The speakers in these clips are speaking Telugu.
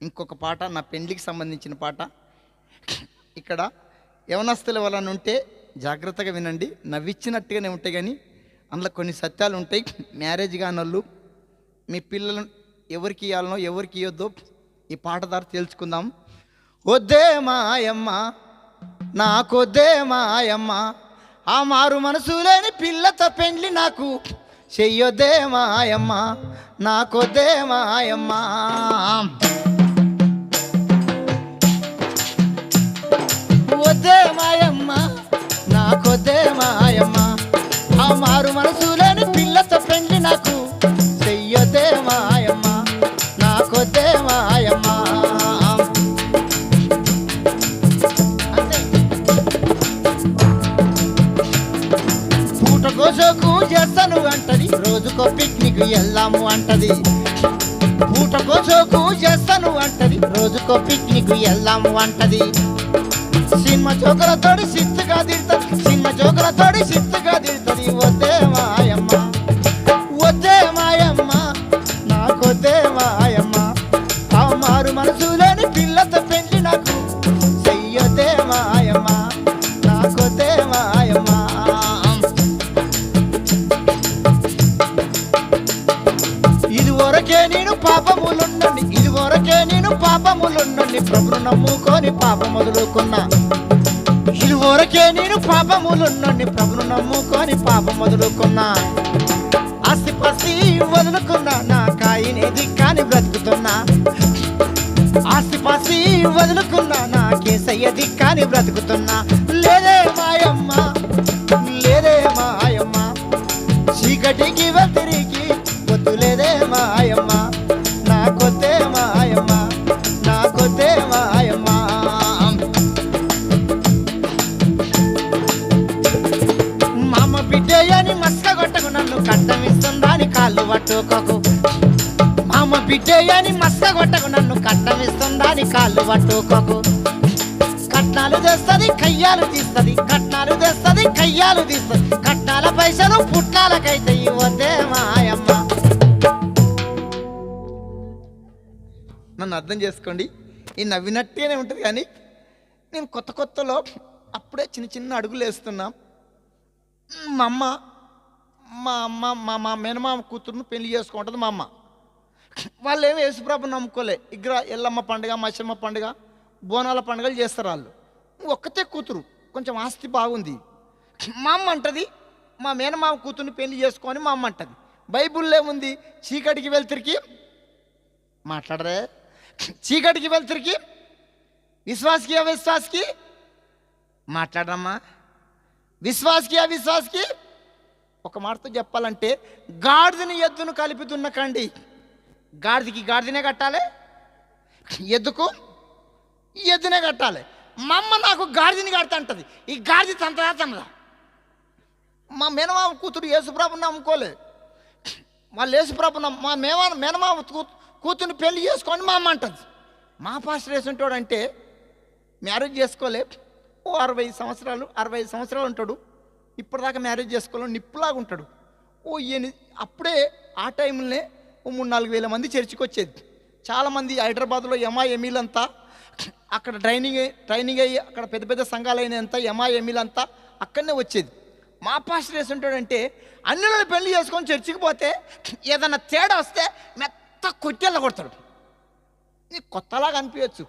ఇంకొక పాట నా పెండ్లికి సంబంధించిన పాట. ఇక్కడ యవనస్తుల వలన ఉంటే జాగ్రత్తగా వినండి. నవ్విచ్చినట్టుగానే ఉంటాయి కానీ అందులో కొన్ని సత్యాలు ఉంటాయి. మ్యారేజ్ కానోళ్ళు మీ పిల్లలు ఎవరికి ఇవ్వాలనో ఎవరికి ఇవ్వద్దో ఈ పాట ద్వారా తెలుసుకుందాం. వద్దే మాయమ్మ నాకొద్దే మాయమ్మ ఆ మారు మనసు లేని పిల్లతో పెండ్లి నాకు. చెయ్యొద్దే మాయమ్మ నాకొద్దే మాయమ్మ. వద్దే మాయమ్మ నాకొద్దే మాయమ్మ. ఆ మారు మనసు లేని పిల్లతో పెండ్లి నాకు. పిక్నిక్ అంటది. పూట కోసకు చేస్తాను అంటది. రోజుకో పిక్నిక్ వెళ్దాము అంటది. సినిమా చోకలతోడి సిత్తుగా తిడుతుంది సినిమా చోకలతోడి సిత్తుగా తిడుతుంది నేను పాపములుండండి ప్రభును నమ్ముకొని పాపం మొదలుకున్నా పట్టుకోకు కట్నాలు తెస్తుంది కయ్యాలు తీస్తుంది. కట్నాలు తెస్తుంది కయ్యాలు తీస్తుంది. కట్నాల పైసలు పుట్నాలకైతే ఇవ్వతే మాయమ్మ. నన్ను అర్థం చేసుకోండి. ఈ నవ్వినట్టేనే ఉంటుంది కానీ నేను కొత్త కొత్తలో అప్పుడే చిన్న చిన్న అడుగులు వేస్తున్నా. మా అమ్మ మా అమ్మ మా మా మేనమామ కూతురును పెళ్ళి చేసుకుంటుంది మా అమ్మ. వాళ్ళు ఏమి యేసుప్రభు నమ్ముకోలే. ఇగ్ర ఎల్లమ్మ పండుగ మచ్చమ్మ పండుగ బోనాల పండుగలు చేస్తారు వాళ్ళు. ఒక్కతే కూతురు. కొంచెం ఆస్తి బాగుంది. మా అమ్మ అంటది మా మేనమామ కూతుర్ని పెళ్ళి చేసుకొని మా అమ్మ అంటది. బైబుల్లో ఏముంది? చీకటికి వెళ్తురికి మాట్లాడరే. చీకటికి వెళ్తురికి విశ్వాస్కి అవిశ్వాసకి మాట్లాడరమ్మా. విశ్వాసకి అవిశ్వాస్కి ఒక మాటతో చెప్పాలంటే గాడిదని ఎద్దును కలిపి గాడిదికి గాడిదనే కట్టాలి? ఎద్దుకు ఎద్దునే కట్టాలి. మా అమ్మ నాకు గాడిదని కడతంటది ఈ గాడిది తంతదా తనదా మా మేనమామ కూతురు యేసుప్రభుని నమ్ముకోలే. వాళ్ళు యేసుప్రభు నమ్మ మా మేమ మేనమామ కూ- కూతుర్ని పెళ్ళి చేసుకొని మా అమ్మ అంటది. మా పాస్టర్ వేసుంటాడు అంటే మ్యారేజ్ చేసుకోలే. ఓ అరవై సంవత్సరాలు అరవై సంవత్సరాలు ఉంటాడు. ఇప్పటిదాకా మ్యారేజ్ చేసుకోలే నిప్పులాగా ఉంటాడు. ఓ ఈయన అప్పుడే ఆ టైంలోనే ఓ మూడు నాలుగు వేల మంది చర్చికి వచ్చేది చాలామంది హైదరాబాద్లో ఎంఐఎంఈలంతా అక్కడ ట్రైనింగ్ ట్రైనింగ్ అయ్యి అక్కడ పెద్ద పెద్ద సంఘాలు ఎంఐఎంఈలంతా అక్కడనే వచ్చేది. మా పాస్టర్ వేసుంటాడంటే అన్నిలను పెళ్ళి చేసుకొని చర్చికి పోతే ఏదైనా తేడా వస్తే మెత్త కొట్టేళ్ళ కొడతాడు నీకు కొత్తలాగా అనిపించచ్చు.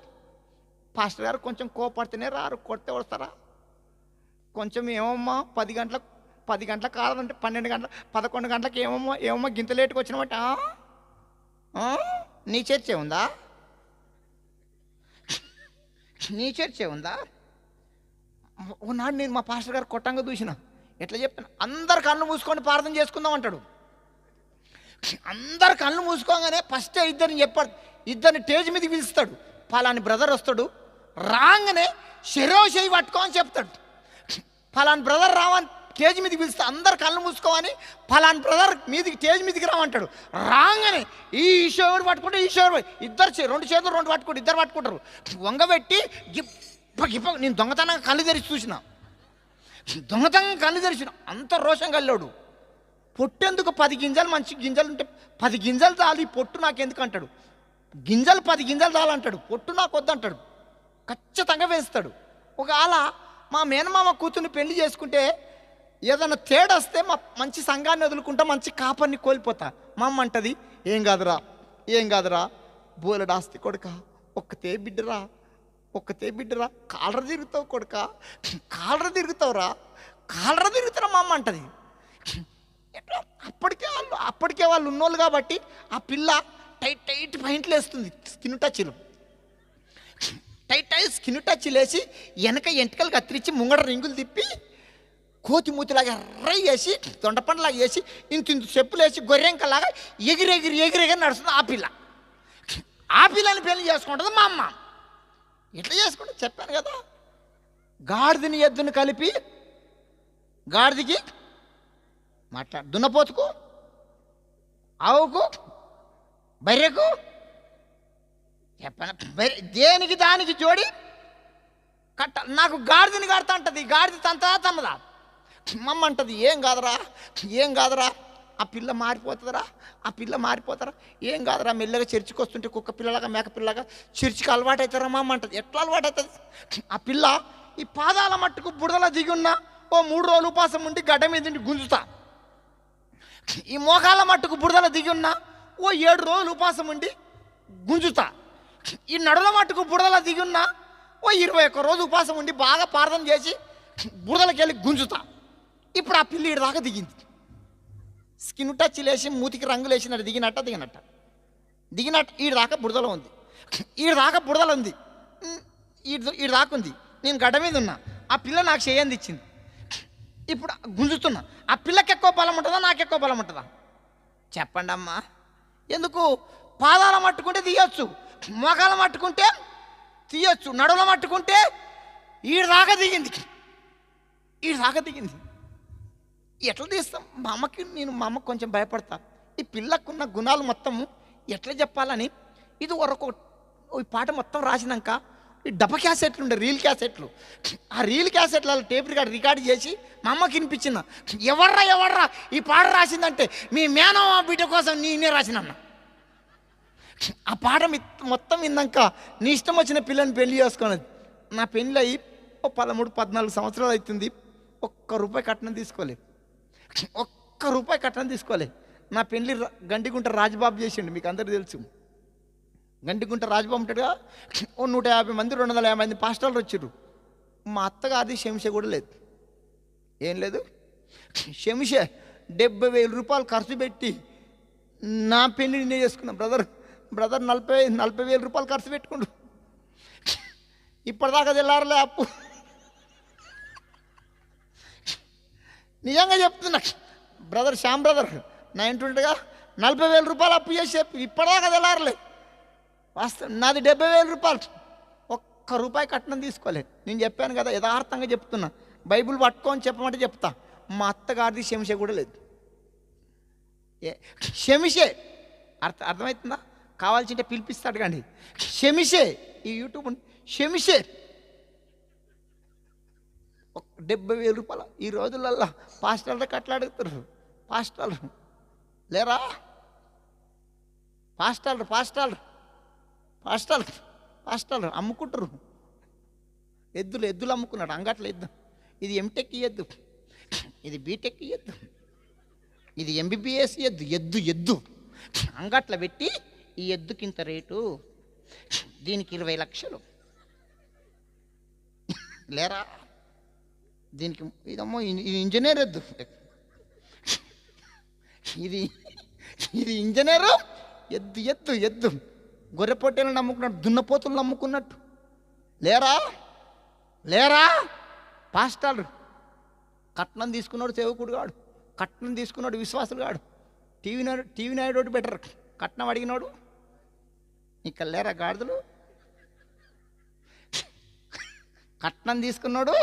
పాస్టర్ గారు కొంచెం కోపడితేనే రారు కొడితే వస్తారా? కొంచెం ఏమమ్మా పది గంటలకు పది గంటలకు కాదంటే పన్నెండు గంటల పదకొండు గంటలకు ఏమమ్మా ఏమమ్మా గింత లేటుకు వచ్చినామంటే నీ చర్చే ఉందా? నీ చర్చే ఉందా? ఒకనాడు నేను మా పాస్టర్ గారు కొట్టంగా చూసిన ఎట్లా చెప్పాను? అందరు కళ్ళు మూసుకొని ప్రార్థన చేసుకుందాం అంటాడు. అందరు కళ్ళు మూసుకోగానే ఫస్ట్ ఇద్దరిని చెప్పాడు. ఇద్దరిని టేజ్ మీదకి పిలుస్తాడు. ఫలాని బ్రదర్ వస్తాడు. రాగానే శరో చేయి పట్టుకో అని చెప్తాడు. ఫలాని బ్రదర్ రావని స్టేజ్ మీదకి పిలిస్తే అందరు కళ్ళు మూసుకోవని ఫలాని బ్రదర్ మీదికి స్టేజ్ మీదకి రామంటాడు. రాగానే ఈ ఈశ్వరుడు పట్టుకుంటే ఈశ్వరుడు ఇద్దరు రెండు చేతులు రెండు పట్టుకుంటారు ఇద్దరు పట్టుకుంటారు. వంగబెట్టి గిప్ప గిప్ప నేను దొంగతనంగా కళ్ళు తెరిచి చూసిన. దొంగతనంగా కళ్ళు తెరిచిన. అంత రోషం కల్లోడు. పొట్టెందుకు పది గింజలు మంచి గింజలు ఉంటే పది గింజలు తాలి ఈ పొట్టు నాకెందుకు అంటాడు గింజలు పది గింజలు తాలంటాడు. పొట్టు నాకు వద్దంటాడు ఖచ్చితంగా వేస్తాడు. ఒకవేళ మా మేనమామ కూతుర్ని పెళ్ళి చేసుకుంటే ఏదైనా తేడొస్తే మా మంచి సంఘాన్ని వదులుకుంటా మంచి కాపర్ని కోల్పోతా. మా అమ్మ అంటది ఏం కాదురా ఏం కాదురా బోలడాస్తి కొడుక ఒక్కతే బిడ్డరా ఒక్కతే బిడ్డరా కాలర తిరుగుతావు కొడుక కాలర తిరుగుతావురా కాలర తిరుగుతారా? మా అమ్మ అంటది. ఎట్లా? అప్పటికే వాళ్ళు అప్పటికే వాళ్ళు ఉన్నోళ్ళు కాబట్టి ఆ పిల్ల టైట్ టైట్ పాయింట్లు వేస్తుంది స్కిన్ టచ్లు. టైట్ టైట్ స్కిన్ టచ్ లేచి వెనక ఎంటకలు కత్తిరించి ముంగడ రింగులు తిప్పి కోతి మూతిలాగా ఎర్ర వేసి దొండపండులాగా వేసి ఇంత ఇంత చెప్పులు వేసి గొర్రెంకలాగా ఎగిరెగిరి ఎగిరెగిరి నడుస్తుంది ఆ పిల్ల. ఆ పిల్లని పెళ్ళి చేసుకుంటుంది మా అమ్మ. ఇట్లా చేసుకుంటే చెప్పాను కదా. గాడిదని ఎద్దుని కలిపి గాడిదికి మాట్లాడు దున్నపోతుకు ఆవుకు బర్రెకు చెప్పను బర్రె దేనికి దానికి జోడి కట్ట నాకు గాడిదని కడతా ఉంటుంది గాడిద తంతా తన్నదా మమ్మ అంటది ఏం కాదురా ఏం కాదురా ఆ పిల్ల మారిపోతుందిరా ఆ పిల్ల మారిపోతారా ఏం కాదురా మెల్లగా చర్చికి వస్తుంటే కుక్క పిల్లలాగా మేక పిల్లగా చర్చికి అలవాటు అవుతారా మమ్మ అంటది ఎట్లా అలవాటు అవుతుంది ఆ పిల్ల ఈ పాదాల మట్టుకు బుడదల దిగి ఉన్నా ఓ మూడు రోజులు ఉపాసం ఉండి గడ్డ మీద ఉండి గుంజుతా. ఈ మోకాల మట్టుకు బుడదల దిగి ఉన్నా ఓ ఏడు రోజులు ఉపాసం ఉండి గుంజుతా. ఈ నడుల మట్టుకు బుడదల దిగి ఉన్నా ఓ ఇరవై ఒక్క రోజు ఉపాసం ఉండి బాగా ప్రార్థన చేసి బురదలకి వెళ్ళి గుంజుతా. ఇప్పుడు ఆ పిల్లి ఈడ దాకా దిగింది. స్కిన్ టచ్ లేచి మూతికి రంగులు వేసినట్టు దిగినట్ట దిగినట్ట. దిగినట్టు ఈడ దాకా బురదలో ఉంది. ఈడ దాకా బురదలో ఉంది. ఈడ ఈడ దాకా ఉంది. నేను గడ్డ మీద ఉన్నా. ఆ పిల్ల నాకు చేయంది ఇచ్చింది. ఇప్పుడు గుంజుతున్నా. ఆ పిల్లకి ఎక్కువ బలం ఉంటుందా? నాకు ఎక్కువ బలం ఉంటుందా? చెప్పండి అమ్మా. ఎందుకు? పాదాల మట్టుకుంటే తీయొచ్చు. మోకాల మట్టుకుంటే తీయొచ్చు. నడువుల మట్టుకుంటే ఈడ దాకా దిగింది. ఈడ దాకా దిగింది. ఎట్లా తీస్తాం మా అమ్మకి నేను మా అమ్మకి కొంచెం భయపడతా. ఈ పిల్లకున్న గుణాలు మొత్తం ఎట్లా చెప్పాలని? ఇది వరకు ఈ పాట మొత్తం రాసినాక ఈ డబ్బ క్యాసెట్లు ఉండే రీల్ క్యాసెట్లు. ఆ రీల్ క్యాసెట్లలో టేప్ రికార్డ్ రికార్డ్ చేసి మా అమ్మకి వినిపించిన. ఎవర్రా ఎవర్రా? ఈ పాట రాసిందంటే మీ మేనమా బిడ్డ కోసం నేనే రాసినన్నా. ఆ పాట మొత్తం విన్నాక నీ ఇష్టం వచ్చిన పిల్లని పెళ్ళి చేసుకున్నది. నా పెళ్ళి అయ్యి ఓ పదమూడు పద్నాలుగు సంవత్సరాలు అవుతుంది. ఒక్క రూపాయి కట్నం తీసుకోలేదు. ఒక్క రూపాయి కట్నం తీసుకోలే. నా పెళ్ళి గండిగుంట రాజబాబు చేసిండు మీకు అందరికీ తెలుసు. గండిగుంట రాజబాబు ఉంటాడుగా ఓ నూట యాభై మంది రెండు వందల యాభై మంది పాస్టర్లు వచ్చారు మా అత్తగారిది శంష కూడా లేదు. ఏం లేదు? శంష డెబ్బై వేల రూపాయలు ఖర్చు పెట్టి నా పెళ్ళి నేనే చేసుకున్నా బ్రదర్. బ్రదర్ నలభై నలభై వేల రూపాయలు ఖర్చు పెట్టుకుండు. ఇప్పటిదాకా తెల్లారలే అప్పు. నిజంగా చెప్తున్నా. బ్రదర్ శ్యామ్ బ్రదర్ నా ఇంటుండగా నలభై వేల రూపాయలు అప్పు చేసి చెప్పి ఇప్పటిదాకా తెల్లారలే వాస్తవం నాది డెబ్బై వేల రూపాయలు. ఒక్క రూపాయి కట్నం తీసుకోలేదు నేను చెప్పాను కదా యథార్థంగా చెప్తున్నా. బైబిల్ పట్టుకొని చెప్పమంటే చెప్తా. మా అత్తగారిది శంష కూడా లేదు. ఏ శమిషే. అర్థ అర్థమవుతుందా? కావాల్సింటే పిలిపిస్తాడు కానీ. శమిషే ఈ యూట్యూబ్ శమిషే. డెబ్బై వేల రూపాయలు. ఈ రోజులల్లా పాస్టర్లు కట్లాడుతారు పాస్టర్లు. లేరా? పాస్టర్లు పాస్టర్లు. పాస్టర్లు పాస్టర్లు అమ్ముకుంటారు ఎద్దులు ఎద్దులు అమ్ముకున్నాడు. అంగట్లో ఎద్దు. ఇది ఎంటెక్ ఎద్దు. ఇది బీటెక్ ఎద్దు. ఇది ఎంబీబీఎస్ ఎద్దు. ఎద్దు ఎద్దు. అంగట్ల పెట్టి ఈ ఎద్దుకింత రేటు? దీనికి ఇరవై లక్షలు. లేరా? దీనికి ఇదమ్మో ఇది ఇంజనీర్ ఎద్దు ఇది ఇది ఇంజనీరు? ఎద్దు ఎద్దు ఎద్దు. గొర్రె పొట్టేలను నమ్ముకున్నట్టు దున్నపోతులు నమ్ముకున్నట్టు. లేరా? లేరా? పాస్టాలు కట్నం తీసుకున్నాడు సేవకుడు కాడు. కట్నం తీసుకున్నాడు విశ్వాసులు కాడు. TV Naidu TV Naidu better కట్నం అడిగినాడు ఇక్కడ లేరా గాడిదలు? కట్నం తీసుకున్నాడు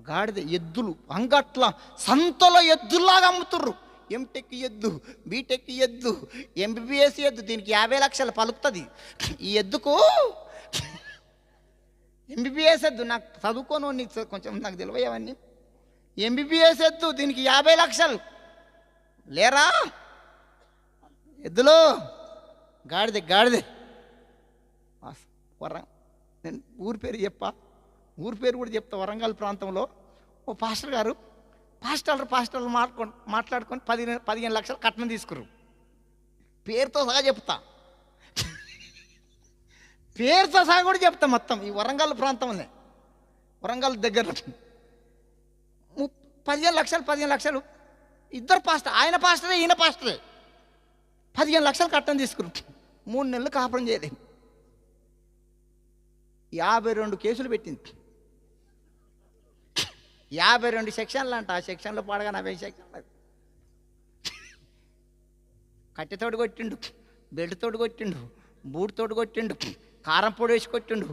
గాడిద ఎద్దులు అంగట్ల సంతలో ఎద్దుల్లాగా అమ్ముతుర్రు. ఎంటెక్ ఎద్దు బీటెక్ ఎద్దు ఎంబీబీఎస్ ఎద్దు దీనికి యాభై లక్షలు పలుకుతుంది. ఈ ఎద్దుకు ఎంబీబీఎస్ ఎద్దు నాకు చదువుకోను నీకు కొంచెం నాకు తెలియవన్నీ ఎంబీబీఎస్ ఎద్దు దీనికి యాభై లక్షలు. లేరా? ఎద్దులో గాడిదే గాడిదే. వాస్- నేను ఊరి పేరు చెప్పా. ఊరి పేరు కూడా చెప్తా వరంగల్ ప్రాంతంలో. ఓ పాస్టర్ గారు పాస్టర్లు పాస్టర్లు మాట్లాడుకొని మాట్లాడుకొని పదిహేను పదిహేను లక్షలు కట్నం తీసుకురు. పేరుతో సహా చెప్తా. పేరుతో సహా కూడా చెప్తా మొత్తం ఈ వరంగల్ ప్రాంతంలో వరంగల్ దగ్గర పదిహేను లక్షలు పదిహేను లక్షలు. ఇద్దరు పాస్టర్ ఆయన పాస్టరే ఈయన పాస్టరే. పదిహేను లక్షలు కట్టం తీసుకురు. మూడు నెలలు కాపురం చేయలేదు. యాభై రెండు కేసులు పెట్టింది. యాభై రెండు సెక్షన్లు అంట. ఆ సెక్షన్లో పాడగా నలభై సెక్షన్లు కట్టెతోటి కొట్టిండు బెల్ట్తోటి కొట్టిండు బూట్తోటి కొట్టిండు కారం పొడి వేసి కొట్టిండు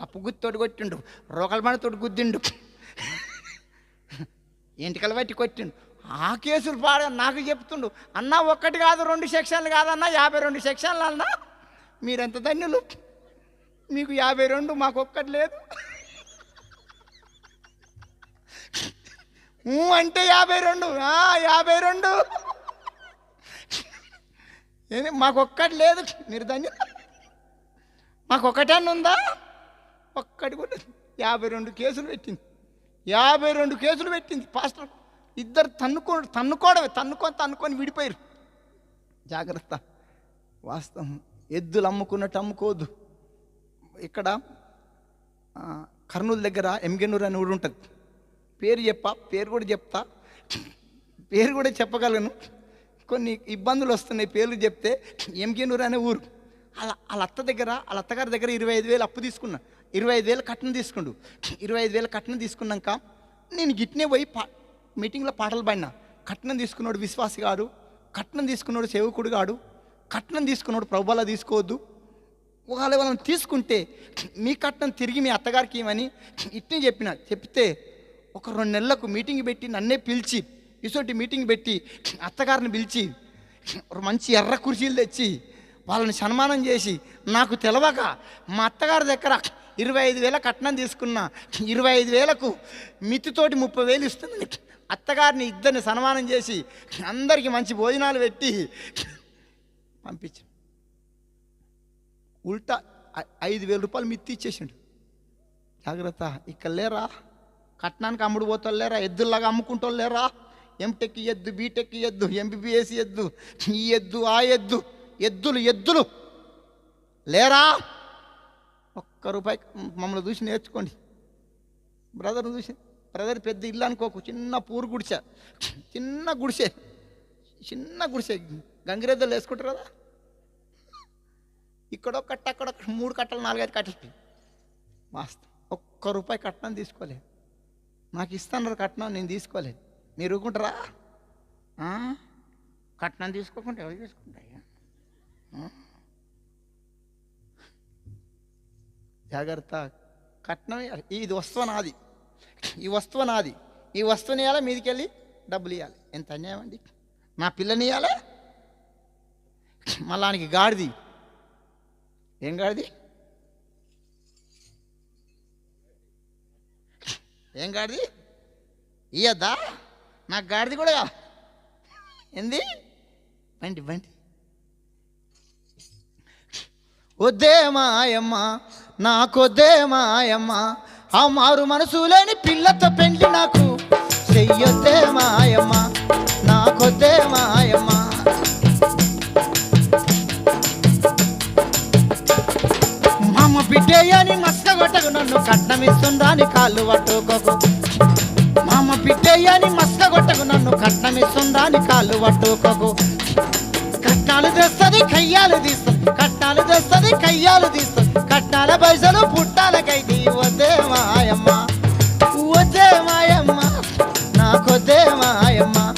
పప్పు గుత్తోటి కొట్టిండు రోకలమణతోటి గుద్దిండు. ఎంటికలు బట్టి కొట్టిండు. ఆ కేసులు పాడ నాకు చెప్తుండు అన్న ఒక్కటి కాదు రెండు సెక్షన్లు కాదన్న యాభై రెండు సెక్షన్లు అన్న మీరెంత ధన్యులు? మీకు యాభై రెండు మాకు ఒక్కటి లేదు. అంటే యాభై రెండు. యాభై రెండు. ఏంది మాకొక్కటి లేదు. మీరు మాకొక్కటన్నా ఉందా? ఒక్కటి కూడా యాభై రెండు కేసులు పెట్టింది. యాభై రెండు కేసులు పెట్టింది. పాస్టర్ ఇద్దరు తన్నుకో తన్నుకోవడమే తన్నుకొని తన్నుకొని విడిపోయారు. జాగ్రత్త. వాస్తవం. ఎద్దులు అమ్ముకున్నట్టు అమ్ముకోదు ఇక్కడ కర్నూలు దగ్గర ఎంగెన్నూరు అని ఊరు ఉంటుంది. పేరు చెప్పా పేరు కూడా చెప్తా. పేరు కూడా చెప్పగలను. కొన్ని ఇబ్బందులు వస్తున్నాయి పేర్లు చెప్తే. ఎంగెన్నూరు అనే ఊరు. వాళ్ళ వాళ్ళ అత్త దగ్గర వాళ్ళ అత్తగారి దగ్గర ఇరవై ఐదు వేలు అప్పు తీసుకున్నా. ఇరవై ఐదు వేలు కట్నం తీసుకుండు. ఇరవై ఐదు వేలు కట్నం తీసుకున్నాక నేను గిట్నే పోయి పా మీటింగ్లో పాటలు పాడినా. కట్నం తీసుకున్నాడు విశ్వాసి గాడు. కట్నం తీసుకున్నాడు సేవకుడు గాడు. కట్నం తీసుకున్నాడు ప్రభులా తీసుకోవద్దు. ఒకవేళ వాళ్ళని తీసుకుంటే మీ కట్నం తిరిగి మీ అత్తగారికి ఇవ్వని ఇట్నే చెప్పిన. చెప్తే ఒక రెండు నెలలకు మీటింగ్ పెట్టి నన్నే పిలిచి ఇసోటి మీటింగ్ పెట్టి అత్తగారిని పిలిచి ఒక మంచి ఎర్ర కుర్చీలు తెచ్చి వాళ్ళని సన్మానం చేసి నాకు తెలవక మా అత్తగారి దగ్గర ఇరవై ఐదు వేల కట్నం తీసుకున్నా. ఇరవై ఐదు వేలకు మితితోటి ముప్పై వేలు ఇస్తుంది. అత్తగారిని ఇద్దరిని సన్మానం చేసి అందరికీ మంచి భోజనాలు పెట్టి పంపించాం. ఉల్టా ఐదు వేల రూపాయలు మిత్తి ఇచ్చేసిండు. జాగ్రత్త ఇక్కడ లేరా? కట్నానికి అమ్ముడు పోతారు లేరా ఎద్దుల్లాగా అమ్ముకుంటోళ్ళు లేరా ఎంటెక్ ఎద్దు బీటెక్ ఎద్దు ఎంబీబీఎస్ ఎద్దు ఈ ఎద్దు ఆ ఎద్దు ఎద్దులు ఎద్దులు. లేరా? ఒక్క రూపాయి మమ్మల్ని చూసి నేర్చుకోండి. బ్రదర్ చూసి బ్రదర్ పెద్ద ఇల్లు అనుకోకు చిన్న పూరు గుడిసె చిన్న గుడిసె చిన్న గుడిసె గంగిరెద్దులు వేసుకుంటారు కదా? ఇక్కడ ఒక కట్ట అక్కడ మూడు కట్టలు నాలుగైదు కట్టలు. వాస్తవం ఒక్క రూపాయి కట్నం తీసుకోలేదు నాకు ఇస్తాను కట్నం నేను తీసుకోలేదు. మీరు ఊరుకుంటారా? కట్నం తీసుకోకుండా ఎవరు తీసుకుంటాయా జాగ్రత్త. కట్నం ఇది వస్తువు నాది. ఈ వస్తువు నాది. ఈ వస్తువుని ఇవ్వాలి మీదికి వెళ్ళి డబ్బులు ఇవ్వాలి ఎంత అన్యాయం అండి. నా పిల్లని ఇవ్వాలి మళ్ళానికి గాడిది. ఏం గాడిది? ఏం గాడిది? ఇయ్యద్దా నాకు గాడిది కూడా కావాలి. ఏంది? బండి బండి. వద్దే మాయమ్మ నాకొద్దే మాయమ్మ. ఆ మారు మనసు లేని పిల్లతో పెండ్లి నాకు. చెయ్యొద్దే మాయమ్మ నాకొద్దే మాయమ్మ. మామ బిడ్డే అని మా కొట్టకు నన్ను. కట్నమిస్తుందాని కాళ్ళు పట్టుకోకు. మామ పిట్టయ్యని మస్క కొట్టకు నన్ను. కట్నమిస్తుందాని కాళ్ళు పట్టుకోకు. కట్నాలు తెస్తుంది కయ్యాలు తీస్తుంది కట్నాలు తెస్తుంది కయ్యాలు తీస్తుంది కట్నాల పైసలు పుట్టాలకైతే వద్దే మాయమ్మ. వద్దే మాయమ్మ. నాకొద్దే మాయమ్మ.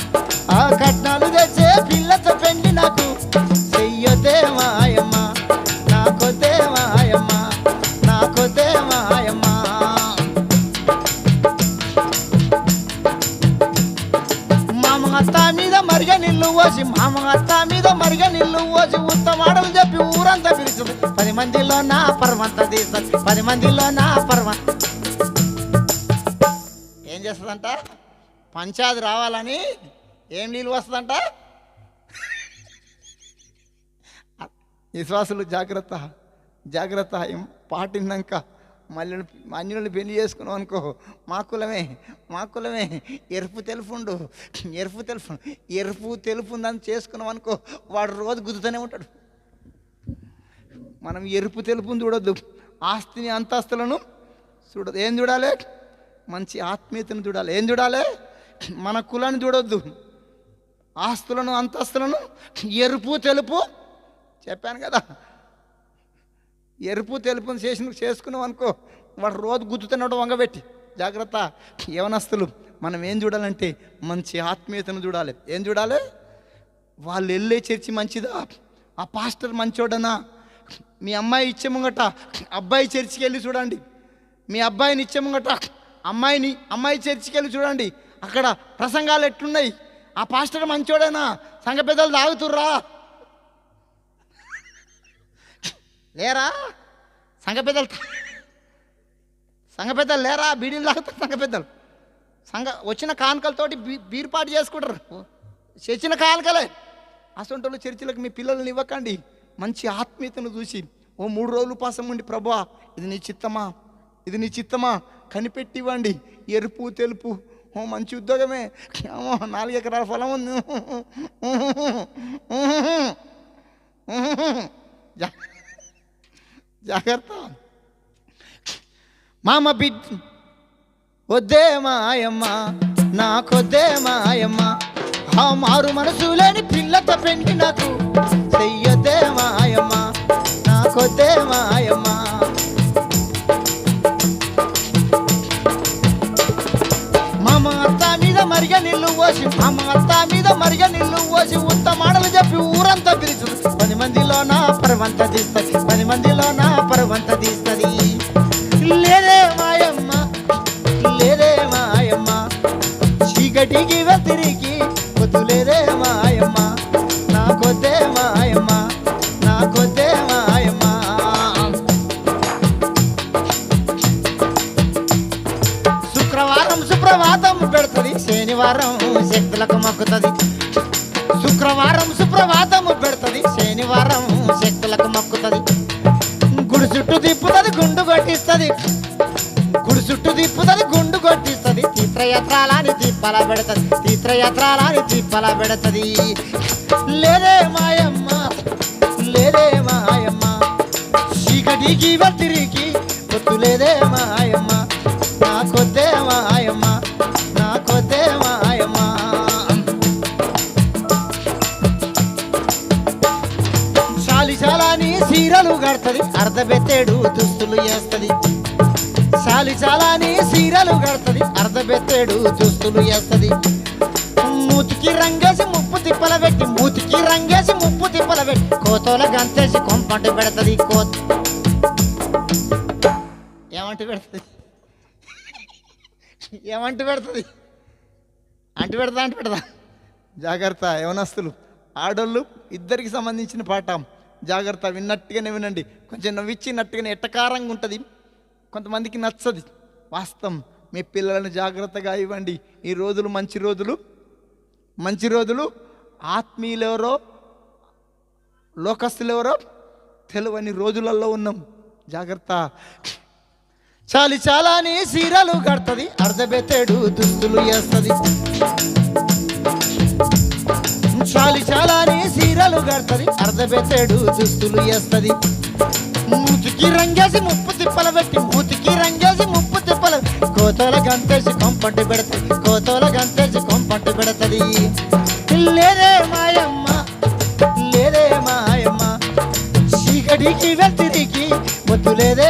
ఆ కట్నాలు తెచ్చే పిల్లతో పెండి నాకు. పంచాది రావాలని ఏం నీళ్ళు వస్తుందంట? విశ్వాసులు జాగ్రత్త జాగ్రత్త ఏం పాటిన్నాక మళ్ళీ పెళ్ళి చేసుకున్నాం అనుకో మా కులమే మా కులమే. ఎరుపు తెలుపుండు ఎరుపు తెలుపు ఎరుపు తెలుపు ఉందని చేసుకున్నాం అనుకో వాడు రోజు గుద్దుతూనే ఉంటాడు. మనం ఎరుపు తెలుపుని చూడొద్దు ఆస్తిని అంతస్తులను చూడదు ఏం చూడాలి? మంచి ఆత్మీయతను చూడాలి. ఏం చూడాలి? మన కులాన్ని చూడొద్దు. ఆస్తులను అంతస్తులను ఎరుపు తెలుపు. చెప్పాను కదా. ఎరుపు తెలుపుని చేసిన చేసుకున్నాం అనుకో వాడు రోజు గుద్దుతున్నాడు వంగబెట్టి జాగ్రత్త. యవనస్తులు మనం ఏం చూడాలంటే మంచి ఆత్మీయతను చూడాలి. ఏం చూడాలి? వాళ్ళు వెళ్ళే చర్చి మంచిదా? ఆ పాస్టర్ మంచోడనా? మీ అమ్మాయి ఇచ్చే ముంగట అబ్బాయి చర్చికి వెళ్ళి చూడండి. మీ అబ్బాయిని ఇచ్చే ముంగట అమ్మాయిని అమ్మాయి చర్చికి వెళ్ళి చూడండి. అక్కడ ప్రసంగాలు ఎట్లున్నాయి? ఆ పాస్టర్ మంచోడేనా? సంఘ పెద్దలు తాగుతుర్రా? లేరా? సంఘ పెద్దలు సంఘ పెద్దలు లేరా? బీడీలు తాగుతారు సంఘ పెద్దలు. సంఘ వచ్చిన కానుకలతోటి బీ బీర్పాటు చేసుకుంటారు. చచ్చిన కానుకలే. అసొంటోళ్ళు చర్చిలకు మీ పిల్లల్ని ఇవ్వకండి. మంచి ఆత్మీయతను చూసి ఓ మూడు రోజులు పాసం ఉండి ప్రభా ఇది నీ చిత్తమా? ఇది నీ చిత్తమా? కనిపెట్టివ్వండి. ఎరుపు తెలుపు ఓ మంచి ఉద్యోగమే. ఏమో నాలుగు ఎకరాల ఫలం ఉంది. జాగ్రత్త. మామ బిడ్ వద్దే మాయమ్మ నాకొద్దే మాయమ్మ. ఆ మారు మనసు లేని పిల్లతో పెండి నాకు చెయ్యొద్దే మాయమ్మ నాకొద్దే మాయమ్మ. నిల్లు పోసి మామ మీద మరిగ నిల్లు పోసి ఉత్త మాటలు చెప్పి ఊరంతా పిలుచు పది మందిలో నా పరవంత తీస్తుంది పది మందిలో నా పరవంత తీస్తుంది. లేదే మాయమ్మ లేదే మాయమ్మ. చీకటికి వెతిరికి పొద్దులేదే పత్రాలని తిప్పల పెడతది. లేదే మాయమ్మ లేదే మాయమ్మ. చీకటికి తిరిగి పొత్తు లేదే మాయమ్మ. నాకొద్దే మాయమ్మ నాకొద్దే మాయమ్మ. చాలిచాలని సీరలు కడతది అర్ధపెత్తేడు దుస్తులు వేస్తది చాలి చాలాని సీరలు కడతది అర్ధపెత్తేడు దుస్తులు వేస్తది మూతికి రంగేసి ముప్పు తిప్పల పెట్టి మూతికి రంగేసి ముప్పు తిప్పల పెట్టి కోతోల గంతేసి కొంపంట పెడతది కోత. ఏమంటు పెడుతుంది? ఏమంటు పెడుతుంది? అంటు పెడతా అంటు పెడతా. జాగ్రత్త యవనస్తులు. ఆడోళ్ళు ఇద్దరికి సంబంధించిన పాఠం. జాగ్రత్త విన్నట్టుగానే వినండి. కొంచెం నవ్విచ్చినట్టుగానే ఎట్టకారంగా ఉంటుంది. కొంతమందికి నచ్చది. వాస్తవం. మీ పిల్లలను జాగ్రత్తగా ఇవ్వండి. ఈ రోజులు మంచి రోజులు. మంచి రోజులు. ఆత్మీయులు ఎవరో లోకస్తులు ఎవరో తెలియని రోజులలో ఉన్నాం. జాగ్రత్త. చాలి చాలాని సీరలు కడుతుంది అర్ధబెత్తేడు దుస్తులు వేస్తుంది చాలి చాలాని సీరలు కడుతుంది అర్ధబెత్తేడు దుస్తులు వేస్తుంది మూతికి రంగేసి ముప్పు తిప్పల పెట్టి మూతికి రంగేసి ముప్పు తిప్పల కోతల గంతేసి కొంపంటి పెడతాయి కోతల గంత చీకటికి వెళ్తి దిగి లేదే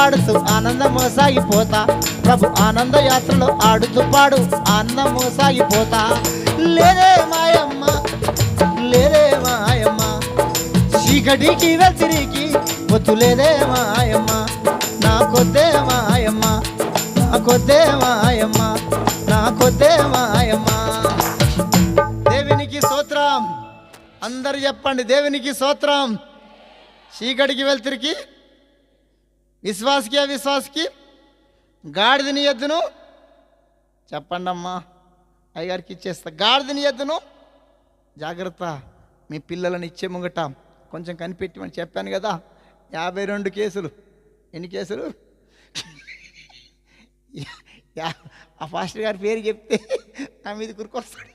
పాడుతూ ఆనందము సాగిపోతా ప్రభు ఆనంద యాత్రలో ఆడుతూ పాడు ఆనందము సాగిపోతా లేదే మాయమ్మ లేదే మాయమ్మ. చీకటికి వెతిరికి పొత్తులేదే మాయమ్మ. నా కొద్దే మాయమ్మ నా కొద్దే మాయమ్మ నా కొద్దే మాయమ్మ. దేవునికి సూత్రం అందరు చెప్పండి దేవునికి సూత్రం చీకటికి వెళ్తిరికి విశ్వాసకి అవిశ్వాసకి గాడిదని ఎద్దును? చెప్పండి అమ్మా అయ్యగారికి ఇచ్చేస్తా. గాడిదని ఎద్దును? జాగ్రత్త. మీ పిల్లలను ఇచ్చే ముంగట కొంచెం కనిపెట్టమని చెప్పాను కదా. యాభై రెండు కేసులు. ఎన్ని కేసులు? యా- ఆ ఫాస్టర్ గారి పేరు చెప్తే నా మీద కురుకొస్తాడు.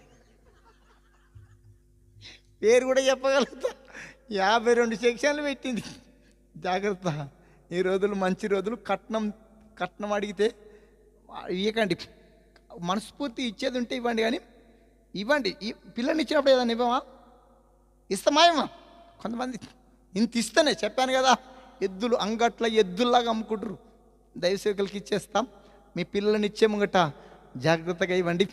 పేరు కూడా చెప్పగలుగుతా. యాభై రెండు సెక్షన్లు పెట్టింది. జాగ్రత్త. ఈ రోజులు మంచి రోజులు కట్నం కట్నం అడిగితే ఇవ్వకండి మనస్ఫూర్తి ఇచ్చేది ఉంటే ఇవ్వండి కానీ ఇవ్వండి. ఈ పిల్లని ఇచ్చినప్పుడు ఏదైనా ఇవ్వమా? ఇస్తామాయమా కొంతమంది ఇంత ఇస్తేనే చెప్పాను కదా ఎద్దులు అంగట్ల ఎద్దుల్లాగా అమ్ముకుంటారు దైవసేవకులకి ఇచ్చేస్తాం. మీ పిల్లల్ని ఇచ్చే ముంగట జాగ్రత్తగా ఇవ్వండి.